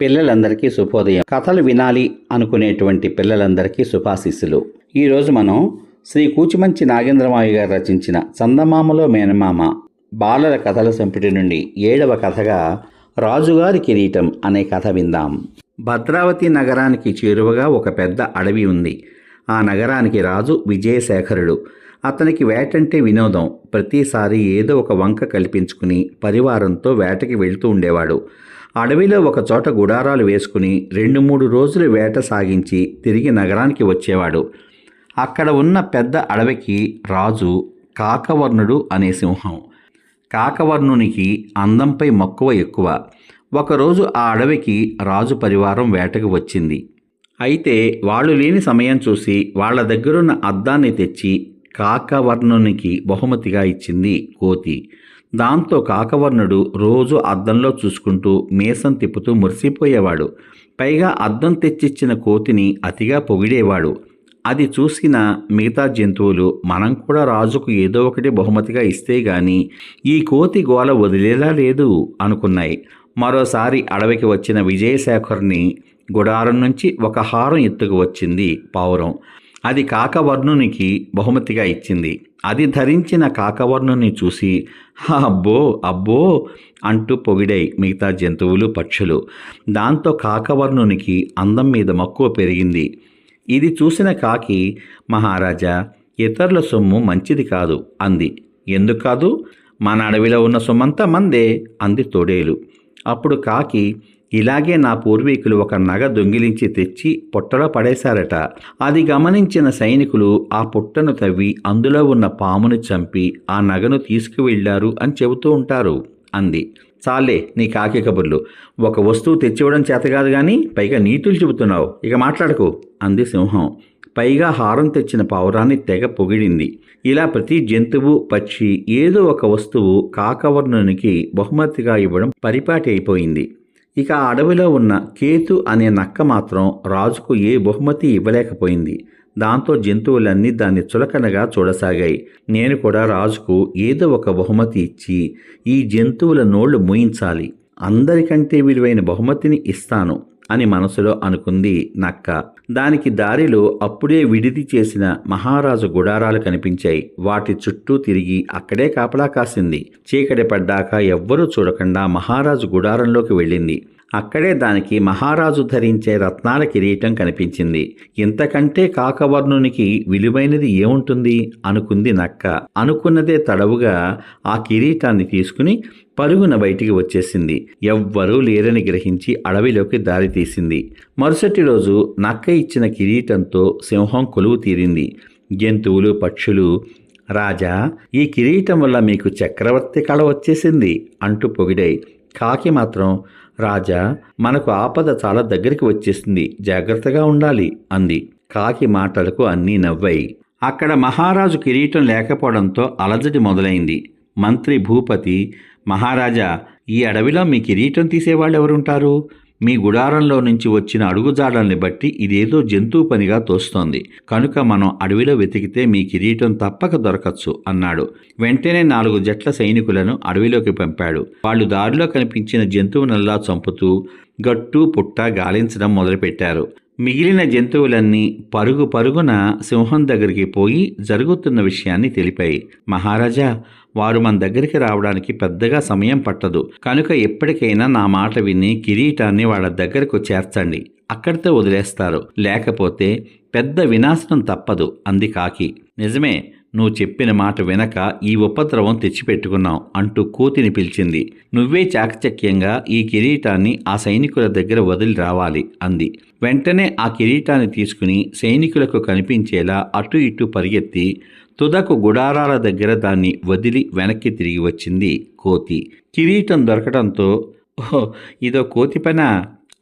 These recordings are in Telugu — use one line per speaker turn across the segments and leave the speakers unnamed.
పిల్లలందరికీ శుభోదయం. కథలు వినాలి అనుకునేటువంటి పిల్లలందరికీ శుభాశీస్సులు. ఈరోజు మనం శ్రీ కూచిమంచి నాగేంద్రమావి గారు రచించిన చందమామలో మేనమామ బాలల కథల సంపుటి నుండి ఏడవ కథగా రాజుగారి కిరీటం అనే కథ విందాం. భద్రావతి నగరానికి చేరువగా ఒక పెద్ద అడవి ఉంది. ఆ నగరానికి రాజు విజయశేఖరుడు. అతనికి వేటంటే వినోదం. ప్రతిసారి ఏదో ఒక వంక కల్పించుకుని పరివారంతో వేటకి వెళ్తూ ఉండేవాడు. అడవిలో ఒక చోట గుడారాలు వేసుకుని రెండు మూడు రోజులు వేట సాగించి తిరిగి నగరానికి వచ్చేవాడు. అక్కడ ఉన్న పెద్ద అడవికి రాజు కాకవర్ణుడు అనే సింహం. కాకవర్ణునికి అందంపై మక్కువ ఎక్కువ. ఒకరోజు ఆ అడవికి రాజు పరివారం వేటకు వచ్చింది. అయితే వాళ్ళు లేని సమయం చూసి వాళ్ళ దగ్గరున్న అద్దాన్ని తెచ్చి కాకవర్ణునికి బహుమతిగా ఇచ్చింది కోతి దాంతో కాకవర్ణుడు రోజు అద్దంలో చూసుకుంటూ మీసం తిప్పుతూ మురిసిపోయేవాడు. పైగా అద్దం తెచ్చిచ్చిన కోతిని అతిగా పొగిడేవాడు. అది చూసిన మిగతా జంతువులు మనం కూడా రాజుకు ఏదో ఒకటి బహుమతిగా ఇస్తే గాని ఈ కోతి గోల వదిలేలా లేదు అనుకున్నాయి. మరోసారి అడవికి వచ్చిన విజయశేఖర్ని గుడారం నుంచి ఒక హారం ఎత్తుకు వచ్చింది పావురం. అది కాకవర్ణునికి బహుమతిగా ఇచ్చింది. అది ధరించిన కాకవర్ణుని చూసి అబ్బో అబ్బో అంటూ పొగిడాయి మిగతా జంతువులు పక్షులు. దాంతో కాకవర్ణునికి అందం మీద మక్కువ పెరిగింది. ఇది చూసిన కాకి మహారాజా ఇతరుల సొమ్ము మంచిది కాదు అంది. ఎందుకు కాదు? మన అడవిలో ఉన్న సొమ్మంతా మందే అంది తోడేలు. అప్పుడు కాకి ఇలాగే నా పూర్వీకులు ఒక నగ దొంగిలించి తెచ్చి పుట్టలో పడేశారట. అది గమనించిన సైనికులు ఆ పుట్టను తవ్వి అందులో ఉన్న పామును చంపి ఆ నగను తీసుకువెళ్ళారు అని చెబుతూ ఉంటారు అంది. చాలే నీ కాకి కబుర్లు. ఒక వస్తువు తెచ్చివ్వడం చేత కాదు కానీ పైగా నీతులు చెబుతున్నావు. ఇక మాట్లాడకు అంది సింహం. పైగా హారం తెచ్చిన పావురాన్ని తెగ పొగిడింది. ఇలా ప్రతి జంతువు పక్షి ఏదో ఒక వస్తువు కాకవర్ణునికి బహుమతిగా ఇవ్వడం పరిపాటి అయిపోయింది. ఇక ఆ అడవిలో ఉన్న కేతు అనే నక్క మాత్రం రాజుకు ఏ బహుమతి ఇవ్వలేకపోయింది. దాంతో జంతువులన్నీ దాన్ని చులకనగా చూడసాగాయి. నేను కూడా రాజుకు ఏదో ఒక బహుమతి ఇచ్చి ఈ జంతువుల నోళ్ళు మూయించాలి. అందరికంటే విలువైన బహుమతిని ఇస్తాను. అని మనసులో అనుకుంది నక్క. దానికి దారిలో అప్పుడే విడిది చేసిన మహారాజు గుడారాలు కనిపించాయి. వాటి చుట్టూ తిరిగి అక్కడే కాపలా కాసింది. చీకటి పడ్డాక ఎవ్వరూ చూడకుండా మహారాజు గుడారంలోకి వెళ్ళింది. అక్కడే దానికి మహారాజు ధరించే రత్నాల కిరీటం కనిపించింది. ఇంతకంటే కాకవర్ణునికి విలువైనది ఏముంటుంది? అనుకుంది నక్క. అనుకున్నదే తడవుగా ఆ కిరీటాన్ని తీసుకుని పరుగున బయటికి వచ్చేసింది. ఎవ్వరూ లేరని గ్రహించి అడవిలోకి దారి తీసింది మరుసటి రోజు నక్క ఇచ్చిన కిరీటంతో సింహం కొలువు తీరింది. జంతువులు పక్షులు రాజా ఈ కిరీటం వల్ల మీకు చక్రవర్తి కళ వచ్చేసింది అంటూ పొగిడాయి. కాకి మాత్రం రాజా మనకు ఆపద చాలా దగ్గరికి వచ్చేసింది. జాగ్రత్తగా ఉండాలి అంది. కాకి మాటలకు అన్నీ నవ్వాయి. అక్కడ మహారాజు కిరీటం లేకపోవడంతో అలజడి మొదలైంది. మంత్రి భూపతి మహారాజా ఈ అడవిలో మీ కిరీటం తీసేవాళ్ళు ఎవరుంటారు మీ గుడారంలో నుంచి వచ్చిన అడుగుజాడల్ని బట్టి ఇదేదో జంతువు పనిగా తోస్తోంది. కనుక మనం అడవిలో వెతికితే మీ కిరీటం తప్పక దొరకచ్చు అన్నాడు. వెంటనే నాలుగు జట్ల సైనికులను అడవిలోకి పంపాడు. వాళ్ళు దారిలో కనిపించిన జంతువునల్లా చంపుతూ గట్టు పుట్ట గాలించడం మొదలుపెట్టారు. మిగిలిన జంతువులన్నీ పరుగు పరుగున సింహం దగ్గరికి పోయి జరుగుతున్న విషయాన్ని తెలిపాయి. మహారాజా వారు మన దగ్గరికి రావడానికి పెద్దగా సమయం పట్టదు. కనుక ఎప్పటికైనా నా మాట విని కిరీటాన్ని వాళ్ళ దగ్గరకు చేర్చండి. అక్కడితో వదిలేస్తారు. లేకపోతే పెద్ద వినాశనం తప్పదు అంది కాకి. నిజమే నువ్వు చెప్పిన మాట వెనక ఈ ఉపద్రవం తెచ్చిపెట్టుకున్నావు అంటూ కోతిని పిలిచింది. నువ్వే చాకచక్యంగా ఈ కిరీటాన్ని ఆ సైనికుల దగ్గర వదిలి రావాలి అంది. వెంటనే ఆ కిరీటాన్ని తీసుకుని సైనికులకు కనిపించేలా అటు ఇటు పరిగెత్తి తుదకు గుడారాల దగ్గర దాన్ని వదిలి వెనక్కి తిరిగి వచ్చింది కోతి. కిరీటం దొరకడంతో ఓహో ఇదో కోతి పనా?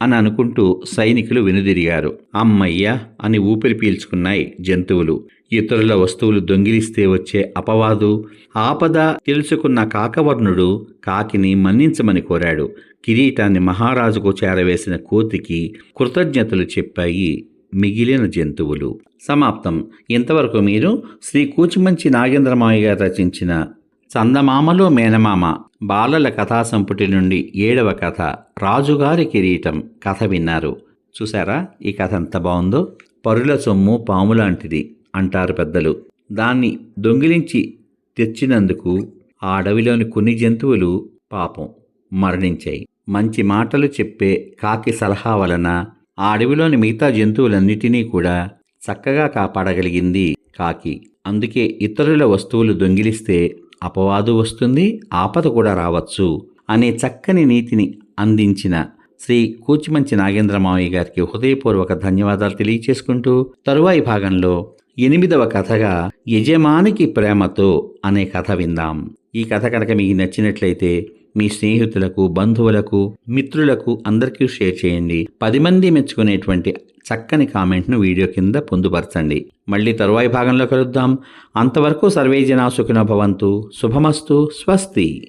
అని అనుకుంటూ సైనికులు వెనుదిరిగారు. అమ్మయ్య! అని ఊపిరి పీల్చుకున్నాయి జంతువులు. ఇతరుల వస్తువులు దొంగిలిస్తే వచ్చే అపవాదు ఆపద తెలుసుకున్న కాకవర్ణుడు కాకిని మన్నించమని కోరాడు. కిరీటాన్ని మహారాజుకు చేరవేసిన కోతికి కృతజ్ఞతలు చెప్పాయి మిగిలిన జంతువులు. సమాప్తం. ఇంతవరకు మీరు శ్రీ కూచిమంచి నాగేంద్రమాయ గారు రచించిన చందమామలో మేనమామ బాలల కథా సంపుటి నుండి ఏడవ కథ రాజుగారి కిరీటం కథ విన్నారు. చూసారా ఈ కథ ఎంత బాగుందో? పరుల సొమ్ము పాము లాంటిది అంటారు పెద్దలు. దాన్ని దొంగిలించి తెచ్చినందుకు ఆ అడవిలోని కొన్ని జంతువులు పాపం మరణించాయి. మంచి మాటలు చెప్పే కాకి సలహా వలన ఆ అడవిలోని మిగతా జంతువులన్నిటినీ కూడా చక్కగా కాపాడగలిగింది కాకి. అందుకే ఇతరుల వస్తువులు దొంగిలిస్తే అపవాదు వస్తుంది ఆపద కూడా రావచ్చు అనే చక్కని నీతిని అందించిన శ్రీ కూచిమంచి నాగేంద్రమావయ్య గారికి హృదయపూర్వక ధన్యవాదాలు తెలియచేసుకుంటూ తరువాయి భాగంలో ఎనిమిదవ కథగా యజమానికి ప్రేమతో అనే కథ విందాం. ఈ కథ కనుక మీకు నచ్చినట్లయితే మీ స్నేహితులకు బంధువులకు మిత్రులకు అందరికీ షేర్ చేయండి. పది మంది మెచ్చుకునేటువంటి చక్కని కామెంట్ను వీడియో కింద పొందుపరచండి. మళ్ళీ తరువాయి భాగంలో కలుద్దాం. అంతవరకు సర్వే జనా సుఖినో భవంతు. శుభమస్తు. స్వస్తి.